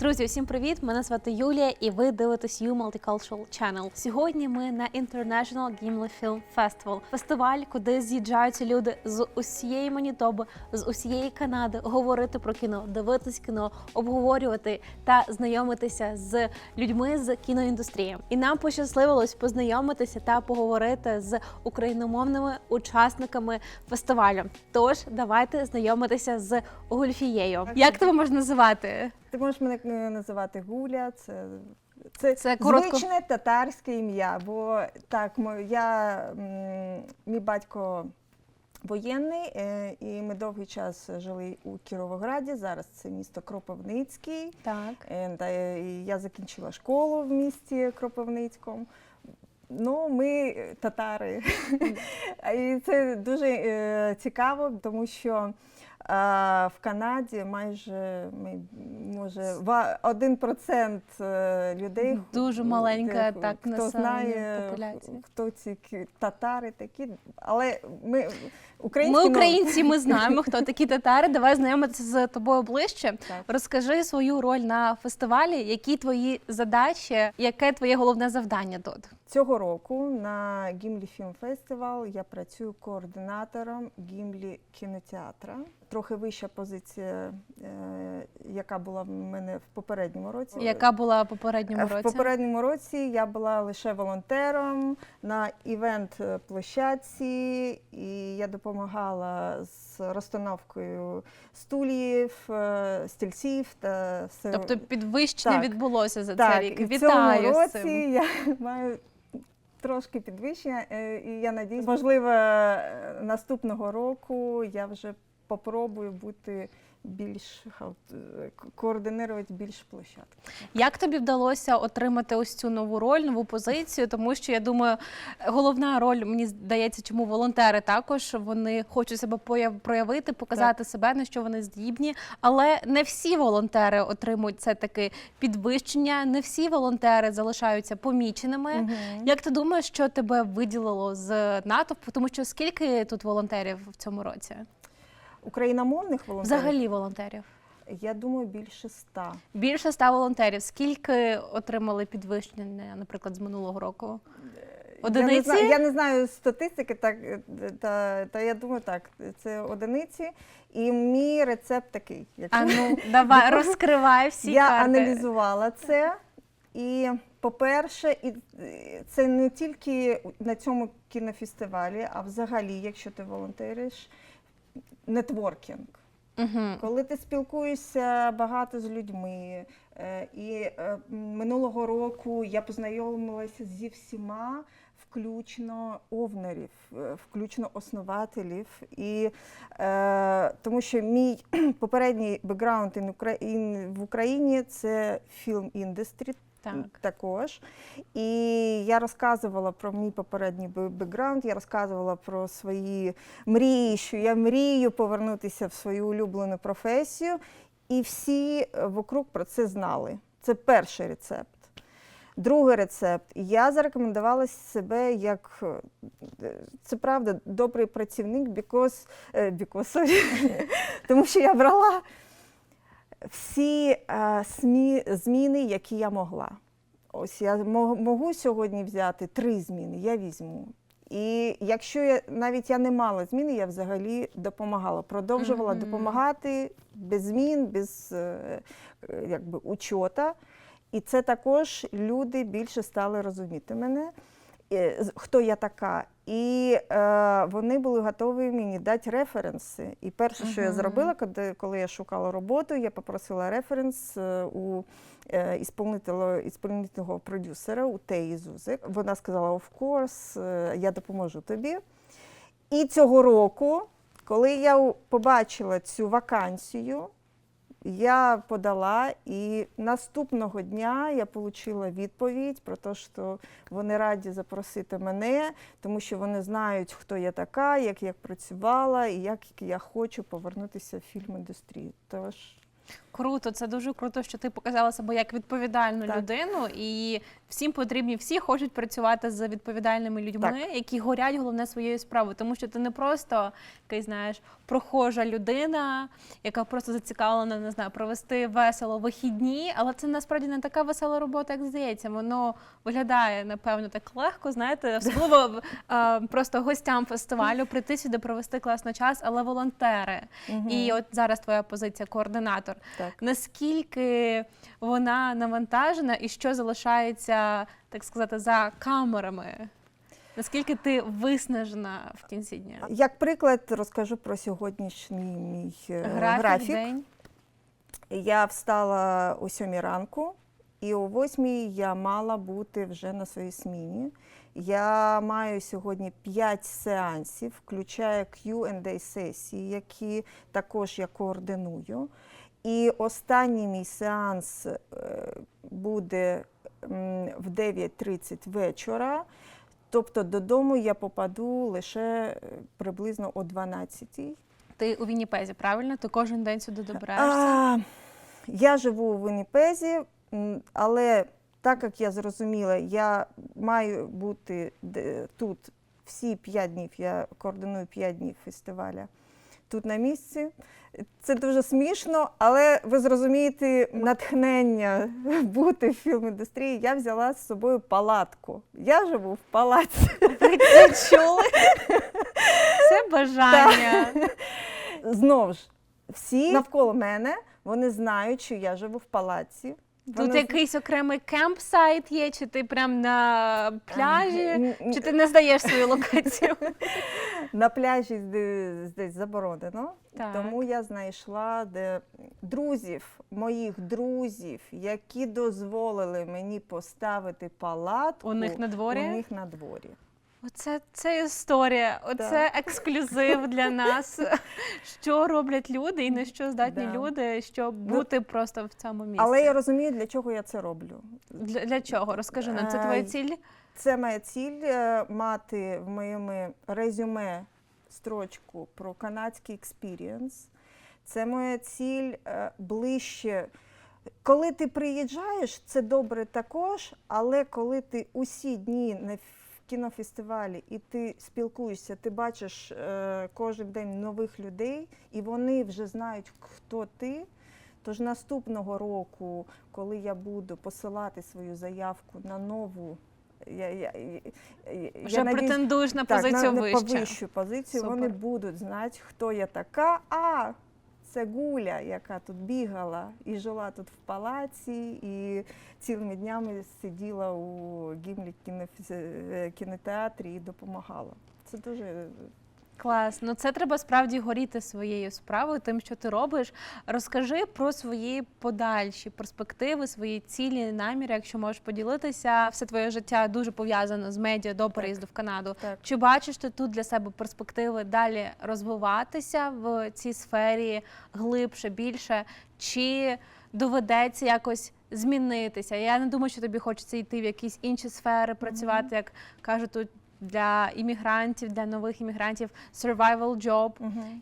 Друзі, всім привіт! Мене звати Юлія, і ви дивитесь You Multicultural Channel. Сьогодні ми на International Gimli Film Festival – фестиваль, куди з'їжджаються люди з усієї Манітоби, з усієї Канади, говорити про кіно, дивитись кіно, обговорювати та знайомитися з людьми з кіноіндустрії. І нам пощасливилось познайомитися та поговорити з україномовними учасниками фестивалю. Тож давайте знайомитися з Гульфією. Як тебе можна називати? Ти можеш мене е, називати Гуля, це, це, Це коротко. звичне татарське ім'я. Бо так, я, мій батько воєнний, е, і ми довгий час жили у Кіровограді. Зараз це місто Кропивницький. Так. Е, я закінчила школу в місті Кропивницькому. Ну, ми татари. І це дуже цікаво, тому що в Канаді майже може ва- 1% е, людей Дуже маленька е, так хто знає, популяція. хто ці татари такі. Але ми українські Ми українці, ми знаємо, хто такі татари. Давай знайомитися з тобою ближче. Так. Розкажи свою роль на фестивалі, які твої задачі, яке твоє головне завдання тут? Цього року на Гімлі Фільм Фестивал я працюю координатором Гімлі кінотеатра. Трохи вища позиція, е, яка була в мене в попередньому році. Яка була в попередньому Е, В попередньому році я була лише волонтером на івент е, площадці, і я допомагала з розстановкою стульїв, е, стільців та все. Тобто підвищення Так. відбулося за Так, цей рік. і в цьому році цим. я маю трошки підвищення, і я надіюсь, можливо, наступного року я вже попробую бути більш координувати більш площадки. Як тобі вдалося отримати ось цю нову роль, нову позицію? Тому що я думаю, головна роль мені здається, чому волонтери також вони хочуть себе проявити, показати себе, на що вони здібні. Але не всі волонтери отримують це таке підвищення, не всі волонтери залишаються поміченими. Як ти думаєш, що тебе виділило з натовпу? Тому що скільки тут волонтерів в цьому році? Україномовних волонтерів, Взагалі волонтерів? я думаю, більше ста. Більше ста волонтерів. Скільки отримали підвищення, наприклад, з минулого року? Я не, Одиниці? знаю, я не знаю статистики, так, е, та, та я думаю, так, це одиниці. І мій рецепт такий. Якщо А ну давай розкривай всі я карти. аналізувала це. І, по-перше, і е, це не тільки на цьому кінофестивалі, а взагалі, якщо ти волонтериш, нетворкінг. Угу. Коли ти спілкуєшся багато з людьми, е, і е, минулого року я познайомилася зі всіма, включно овнерів, е, включно основателів. І, е, тому що мій попередній бекграунд в Україні це фільм індустрі. Так. Також. І я розказувала про мій попередній бекграунд, я розказувала про свої мрії, що я мрію повернутися в свою улюблену професію. І всі е, вокруг про це знали. Це перший рецепт. Другий рецепт. Я зарекомендувала себе як е, це правда, добрий працівник, because, е, because, sorry, тому що я брала всі е, смі, зміни, які я могла. Ось я можу сьогодні взяти три зміни, я візьму. І якщо я навіть я не мала зміни, я взагалі допомагала, продовжувала Мгм. допомагати без змін, без е, е, якби, учота. І це також люди більше стали розуміти мене, хто я така. І е, вони були готові мені дати референси. І перше, що я зробила, коли, коли я шукала роботу, я попросила референс е, у е, ісполнительного продюсера у Теї Зузик. Вона сказала: of course, е, я допоможу тобі. І цього року, коли я побачила цю вакансію, я подала, і наступного дня я отримала відповідь про те, що вони раді запросити мене, тому що вони знають, хто я така, як я працювала і як я хочу повернутися в фільм-індустрію. Тож Круто, це дуже круто, що ти показала себе як відповідальну Так. людину, і всім потрібні, всі хочуть працювати з відповідальними людьми, які горять головне своєю справою, тому що ти не просто який, знаєш, прохожа людина, яка просто зацікавлена, не знаю, провести весело вихідні, але це насправді не така весела робота, як здається. Воно виглядає напевно так легко, знаєте, особливо просто гостям фестивалю прийти сюди, провести класно час, але волонтери. І от зараз твоя позиція координатор. Так. Наскільки вона навантажена і що залишається, так сказати, за камерами? Наскільки ти виснажена в кінці дня? Як приклад, розкажу про сьогоднішній мій е, Графік, графік. день. Я встала о 7 ранку, і о 8 я мала бути вже на своїй сміні. Я маю сьогодні 5 сеансів, включає Q&A сесії, які також я координую. І останній мій сеанс е, буде в 9.30 вечора. Тобто додому я попаду лише е, приблизно о 12-й. Ти у Вінніпезі, правильно? Ти кожен день сюди добираєшся? А, я живу у Вінніпезі, але так як я зрозуміла, я маю бути тут всі п'ять днів. Я координую п'ять днів фестиваля тут на місці. Це дуже смішно, але ви зрозумієте натхнення бути в фільм-індустрії. Я взяла з собою палатку. Я живу в палаці. Ви це чули? Це бажання. Знову ж, всі навколо мене вони знають, що я живу в палаці. Тут якийсь окремий кемпсайт є, чи ти прям на пляжі, М, м, чи ти не здаєш свою локацію? На пляжі здесь заборонено, Так. тому я знайшла де друзів, моїх друзів, які дозволили мені поставити палатку У них на дворі? У них на дворі. Оце це історія, оце ексклюзив для нас. Що роблять люди і на що здатні Да. люди, щоб бути просто в цьому місці. Але я розумію, для чого я це роблю. Для, для чого? Розкажи нам, це твоя Е, ціль? Це моя ціль е, мати в моєму резюме строчку про канадський експірієнс. Це моя ціль е, ближче. Коли ти приїжджаєш, це добре також, але коли ти усі дні на ф- кінофестивалі і ти спілкуєшся, ти бачиш е, кожен день нових людей, і вони вже знають, хто ти. Тож наступного року, коли я буду посилати свою заявку на нову, я, я, я, я Вже претендуєш на так, позицію на, вище. на повищу позицію, вони будуть знати, хто я така. А це Гуля, яка тут бігала і жила тут в палаці, і цілими днями сиділа у Гімлі е, кінотеатрі і допомагала. Це дуже Клас. Ну це треба справді горіти своєю справою, тим, що ти робиш. Розкажи про свої подальші перспективи, свої цілі, наміри, якщо можеш поділитися. Все твоє життя дуже пов'язано з медіа до переїзду в Канаду. Так. Чи бачиш ти тут для себе перспективи далі розвиватися в цій сфері глибше, більше? Чи доведеться якось змінитися? Я не думаю, що тобі хочеться йти в якісь інші сфери, працювати, як кажуть тут. Для іммігрантів, для нових іммігрантів survival job.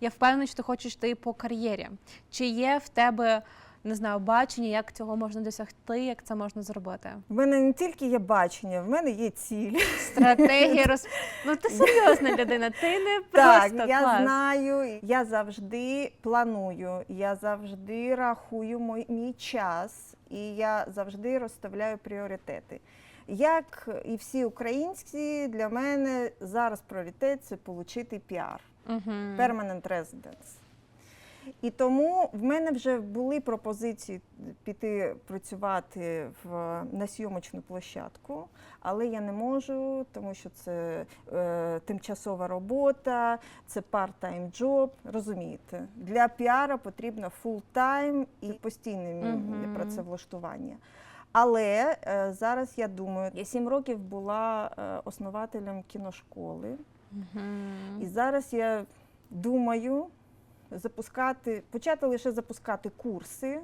Я впевнена, що ти хочеш йти по кар'єрі. Чи є в тебе не знаю, бачення, як цього можна досягти, як це можна зробити? в мене не тільки є бачення, в мене є ціль. Стратегія роз... Ну ти серйозна людина, ти не Так, просто я клас. знаю, я завжди планую, я завжди рахую мій, мій час і я завжди розставляю пріоритети. Як і всі українці, для мене зараз пріоритет це отримати піар, permanent residence. І тому в мене вже були пропозиції піти працювати в, на зйомочну площадку, але я не можу, тому що це е, тимчасова робота, це part-time job, розумієте. Для піара потрібно full-time і постійне Мгм. працевлаштування. Але е, зараз я думаю, я сім років була е, основателем кіношколи. Мгм. І зараз я думаю запускати, почати лише запускати курси.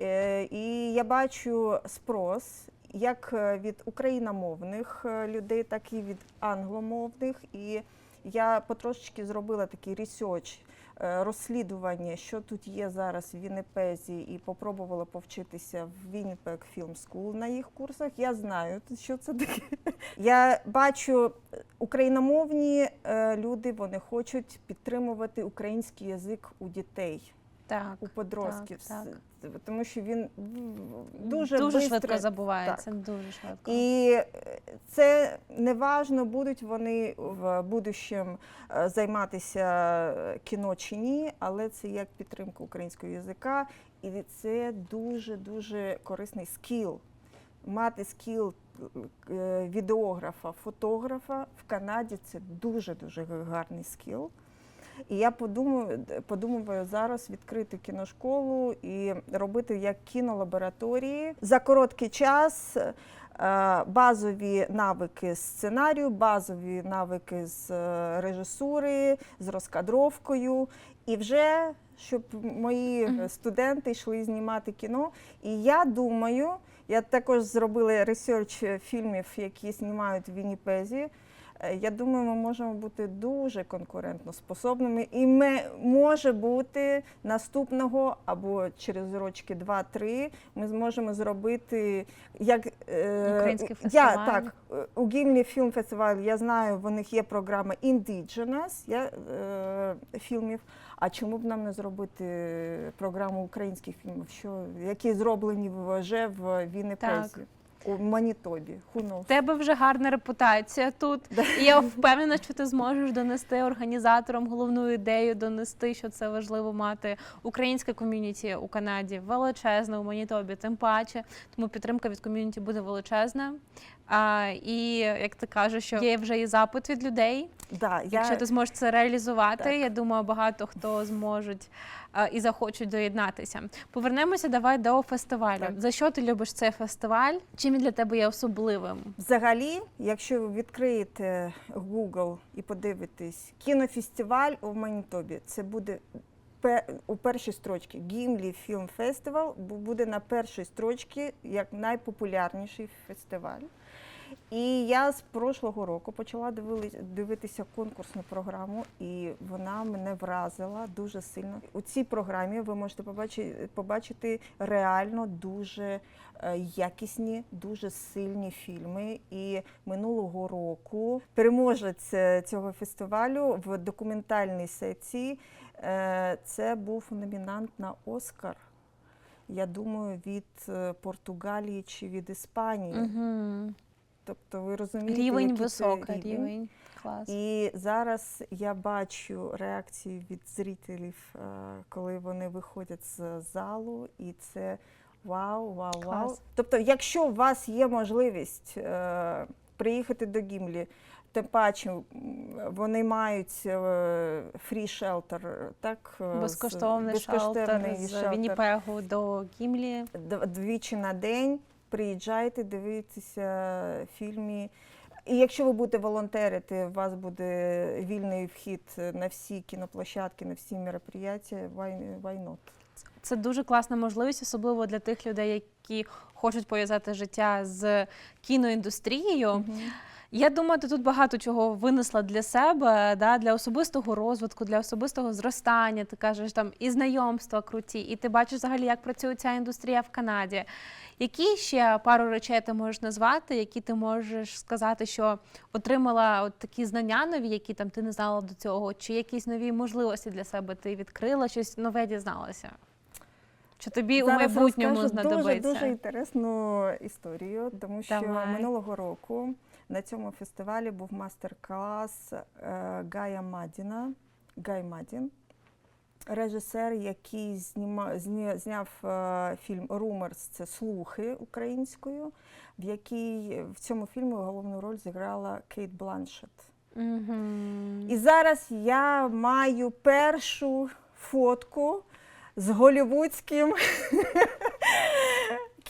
Е, І я бачу спрос як е, від україномовних е, людей, так і від англомовних. І я потрошечки зробила такий ресерч розслідування, що тут є зараз в Віннипезі, і попробувала повчитися в Winnipeg Film School на їх курсах. Я знаю, що це таке. Я бачу е, україномовні е, люди, вони хочуть підтримувати український язик у дітей, Так. у подростків. так, так. Тому що він дуже, дуже бистро- швидко забувається. Дуже швидко. і е, це не важно, будуть вони в будущем е, займатися е, кіно чи ні, але це як підтримка українського язика, і це дуже дуже корисний скіл. Мати скіл відеографа, фотографа в Канаді це дуже дуже гарний скіл. І я подумаю, подумаю зараз відкрити кіношколу і робити як кінолабораторії за короткий час. е, Базові навики з сценарію, базові навики з е, режисури, з розкадровкою, і вже щоб мої студенти йшли знімати кіно. І я думаю, я також зробила ресерч фільмів, які знімають в Вінніпезі. Е, Я думаю, ми можемо бути дуже конкурентно способними, і ми може бути наступного або через рочки 2-3 ми зможемо зробити як е, Український Я фестиваль. так е, у Гімлі фільм фестиваль. Я знаю, в них є програма Indigenous я, е, фільмів. А чому б нам не зробити програму українських фільмів, що які зроблені вже в Віннипезі? У Манітобі, who knows? В тебе вже гарна репутація тут. І я впевнена, що ти зможеш донести організаторам головну ідею, донести, що це важливо мати українське ком'юніті у Канаді величезне у Манітобі, тим паче. Тому підтримка від ком'юніті буде величезна. А, і як ти кажеш, що є вже і запит від людей. Да, я, Якщо ти зможеш це реалізувати, Так. я думаю, багато хто зможуть а, і захочуть доєднатися. Повернемося давай до фестивалю. Так. За що ти любиш цей фестиваль? Чим він для тебе є особливим? Взагалі, якщо відкриєте Google і подивитесь кінофестиваль у Манітобі, це буде у першій строчці Гімлі Фільм Фестивал буде на першій строчці як найпопулярніший фестиваль. І я з прошлого року почала дивитися конкурсну програму, і вона мене вразила дуже сильно. У цій програмі ви можете побачити, побачити реально дуже е, якісні, дуже сильні фільми. І минулого року переможець е, цього фестивалю в документальній секції це був номінант на Оскар. Я думаю, від е, Португалії чи від Іспанії. Угу. Тобто ви розумієте, Рівень який це високий, рівень. Клас. І зараз я бачу реакції від зрителів, е, коли вони виходять з залу, і це вау, вау, вау. Клас. Тобто, якщо у вас є можливість е, приїхати до Гімлі, тим паче вони мають фрі шелтер, так? е, з- Безкоштовний, шелтер безкоштовний з. Вінніпегу до Гімлі. Двічі на день приїжджайте, дивитися фільми. І якщо ви будете волонтерити, у вас буде вільний вхід на всі кіноплощадки, на всі мероприятия, why, why not? Це дуже класна можливість, особливо для тих людей, які хочуть пов'язати життя з кіноіндустрією. Я думаю, ти тут багато чого винесла для себе, да, для особистого розвитку, для особистого зростання. Ти кажеш там і знайомства круті, і ти бачиш взагалі, як працює ця індустрія в Канаді. Які ще пару речей ти можеш назвати, які ти можеш сказати, що отримала от такі знання нові, які там ти не знала до цього, чи якісь нові можливості для себе ти відкрила, щось нове дізналася? Що тобі у майбутньому знадобиться? Дуже, дуже інтересну історію, тому що Давай. минулого року на цьому фестивалі був мастер-клас е, Гая Мадіна. Гай Мадін, режисер, який зніма, зня, зняв е, фільм Rumors, це слухи українською, в якій в цьому фільмі головну роль зіграла Кейт Бланшет. Мгм. І зараз я маю першу фотку з голівудським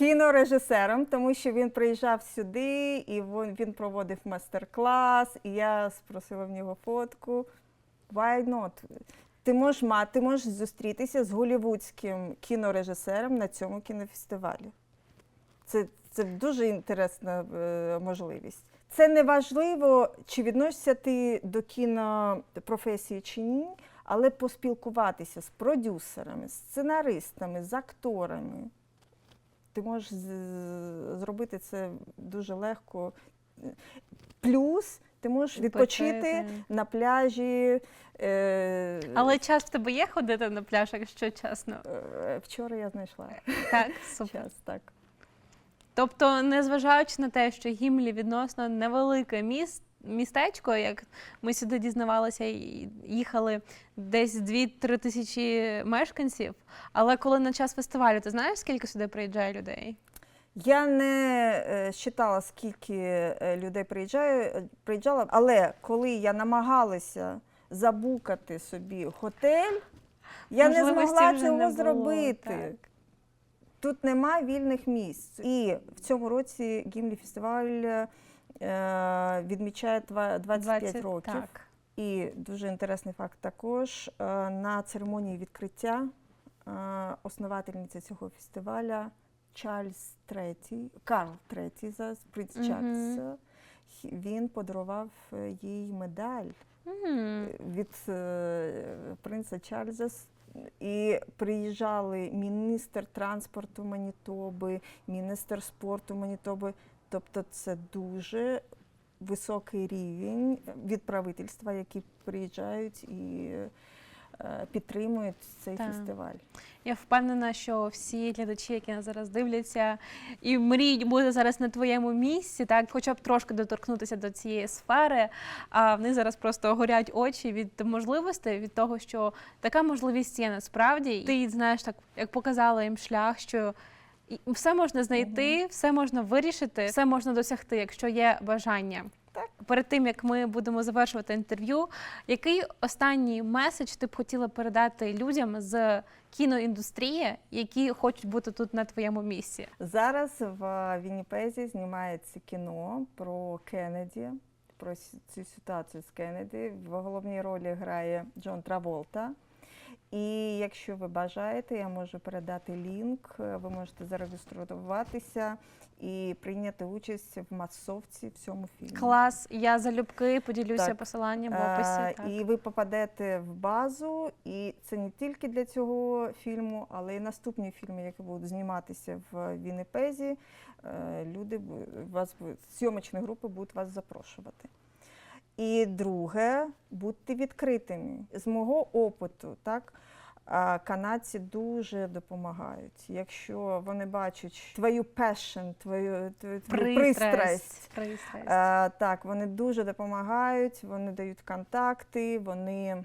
кінорежисером, тому що він приїжджав сюди і він, проводив майстер-клас, і я спросила в нього фотку. Why not? Ти можеш мати, ти можеш зустрітися з голівудським кінорежисером на цьому кінофестивалі. Це, це дуже інтересна е, можливість. Це не важливо, чи відносишся ти до кінопрофесії чи ні, Але поспілкуватися з продюсерами, з сценаристами, з акторами. Ти можеш зробити це дуже легко. Плюс ти можеш відпочити на пляжі. Е, Але час в тебе є ходити на пляж, якщо чесно. е, вчора я знайшла Так, супер. час, так. Тобто, незважаючи на те, що Гімлі відносно невелике міст, містечко, як ми сюди дізнавалися і їхали десь 2-3 тисячі мешканців. Але коли на час фестивалю, ти знаєш, скільки сюди приїжджає людей? Я не е, считала, скільки е, людей приїжджає, е, приїжджало, але коли я намагалася забукати собі готель, я не змогла цього не було, зробити. так. Тут нема вільних місць. І в цьому році Гімлі фестиваль е, відмічає 25 20, років. Так. І дуже інтересний факт також е, на церемонії відкриття е, основательниця цього фестиваля Чарльз III, Карл III, зараз, принц Чарльз, е, хі- він подарував е, їй медаль Мгм. від е, принца Чарльза. І приїжджали міністр транспорту Манітоби, міністр спорту Манітоби. Тобто це дуже високий рівень від правительства, які приїжджають і е, підтримують цей Так. фестиваль. Я впевнена, що всі глядачі, які нас зараз дивляться і мріють бути зараз на твоєму місці, так хоча б трошки доторкнутися до цієї сфери. А в них зараз просто горять очі від можливостей, від того, що така можливість є насправді. Ти знаєш, так як показала їм шлях, що. І Все можна знайти, все можна вирішити, все можна досягти, якщо є бажання. Так. Перед тим як ми будемо завершувати інтерв'ю, який останній меседж ти б хотіла передати людям з кіноіндустрії, які хочуть бути тут на твоєму місці? Зараз в Вінніпезі знімається кіно про Кеннеді, про цю ситуацію з Кеннеді. В головній ролі грає Джон Траволта. І якщо ви бажаєте, я можу передати лінк. Ви можете зареєструватися і прийняти участь в масовці в цьому фільмі. Клас, я залюбки поділюся Так. посиланням в Е, описі. Так. І ви попадете в базу, і це не тільки для цього фільму, але й наступні фільми, які будуть зніматися в Віннипезі. е, Люди вас зйомочні групи будуть вас запрошувати. І друге, бути відкритими. З мого опиту, так. Канадці дуже допомагають. Якщо вони бачать твою passion, твою, твою, твою пристрасть, Пристрасть. А, так, вони дуже допомагають, вони дають контакти, вони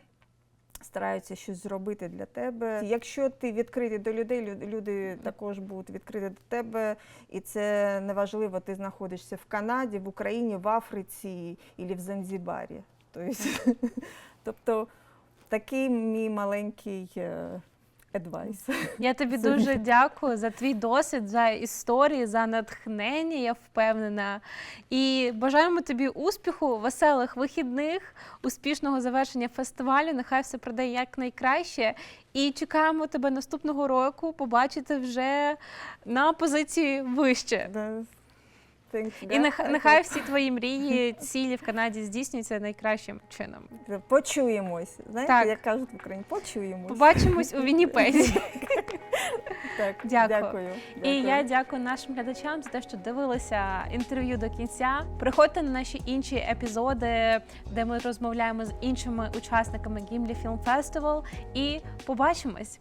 стараються щось зробити для тебе. Якщо ти відкритий до людей, люди також будуть відкриті до тебе, і це неважливо, ти знаходишся в Канаді, в Україні, в Африці або в Занзібарі. Тобто, тобто такий мій маленький адвайс. Я тобі дуже дякую за твій досвід, за історії, за натхнення, я впевнена. І бажаємо тобі успіху, веселих вихідних, успішного завершення фестивалю. Нехай все пройде якнайкраще. І чекаємо тебе наступного року побачити вже на позиції вище. Да. Thank. І нехай, нехай всі твої мрії, цілі в Канаді здійснюються найкращим чином. Почуємось. Знаєте, Так. як кажуть в Україні, почуємось. Побачимось у Вінніпезі. Так, Дякую. І я дякую нашим глядачам за те, що дивилися інтерв'ю до кінця. Приходьте на наші інші епізоди, де ми розмовляємо з іншими учасниками Гімлі Фільм Фестивал. І побачимось.